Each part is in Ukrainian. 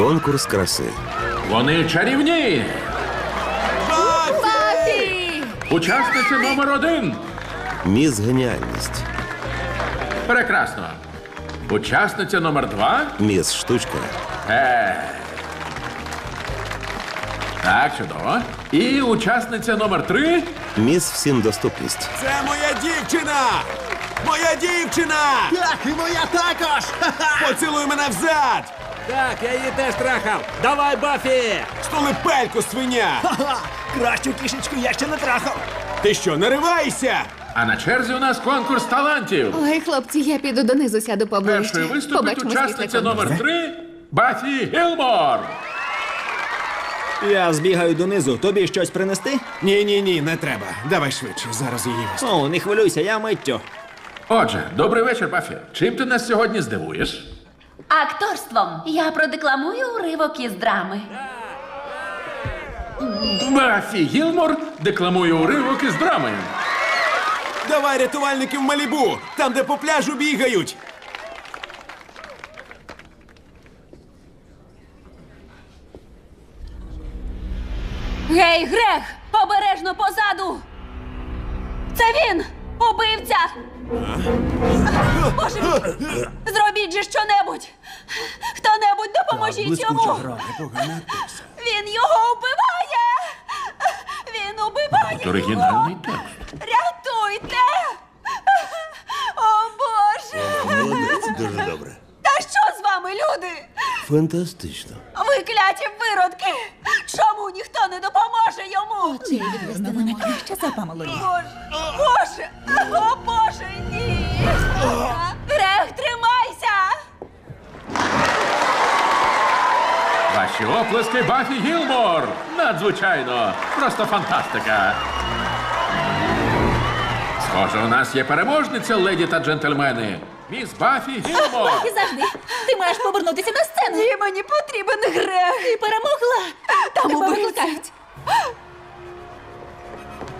Конкурс краси. Вони чарівні. Бафі! Учасниця номер один. Міс Геніальність. Прекрасно. Учасниця номер два. Міс Штучка. Е. Так, чудово. І учасниця номер три. Міс Всім доступність. Це моя дівчина! Моя дівчина! Так, і моя також! Поцілуй мене взад! Так, я її теж трахав. Давай, Бафі! Столипельку, свиня! Ха-ха! Кращу кішечку я ще не трахав. Ти що, наривайся? А на черзі у нас конкурс талантів. Ой, хлопці, я піду донизу сяду поближче. Першою виступить Побачимось учасниця після номер три. Бафі Гілмор. Я збігаю донизу. Тобі щось принести? Ні, ні, ні, не треба. Давай швидше, зараз її. О, не хвилюйся, я миттю. Отже, добрий вечір, Бафі. Чим ти нас сьогодні здивуєш? Акторством я продекламую уривок із драми. Бафі Гілмор декламує уривок із драми. Давай рятувальники в Малібу, там, де по пляжу бігають. Гей, Грег! Обережно позаду! Це він! Убивця! Боже мій! Зробіть же щонебудь! Хто-небудь допоможіть йому! Він його вбиває! Він убиває! Оригінальний його! текст. Рятуйте! О Боже! Молодець, дуже добре. Та що з вами, люди? Фантастично. Ви кляті виродки! Йому? Вона краще за Боже, Боже, о Боже, ні! Грег, тримайся! Ваші оплески Бафі Гілмор. Надзвичайно. Просто фантастика. Схоже, у нас є переможниця, леді та джентльмени. Міс Бафі Гілмор. І завжди. Ти маєш повернутися на сцену. Ні, мені потрібен Грег! Ти перемогла. Там Тебе викликають.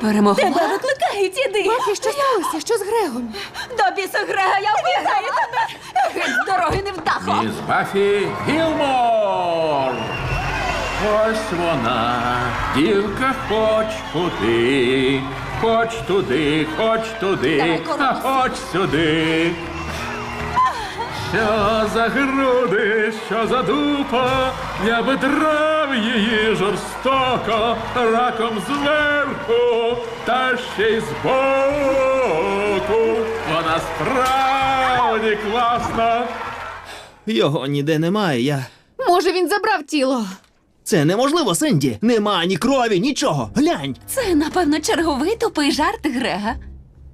Перемогла? Тебе викликають, іди. Бафі, що сталося? Що з Грегом? До біса Грега я вбігаю тебе! Геть з дороги невдахо! Міс Бафі Гілмор. Ось вона, дівка, хоч куди, хоч туди, хоч туди, Давай, а хоч сюди. Що за груди, що за дупа, я би драв її жорстоко, раком зверху, та ще й збоку. Вона справді класна. Його ніде немає, я. Може, він забрав тіло? Це неможливо, Сенді. Нема ні крові, нічого. Глянь. Це, напевно, черговий тупий жарт Грега.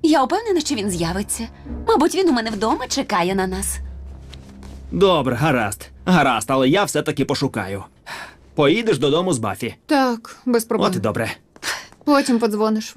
Я впевнена, що він з'явиться. Мабуть, він у мене вдома чекає на нас. Добре, гаразд. Гаразд, але я все-таки пошукаю. Поїдеш додому з Бафі. Так, без проблем. От і добре. Потім подзвониш.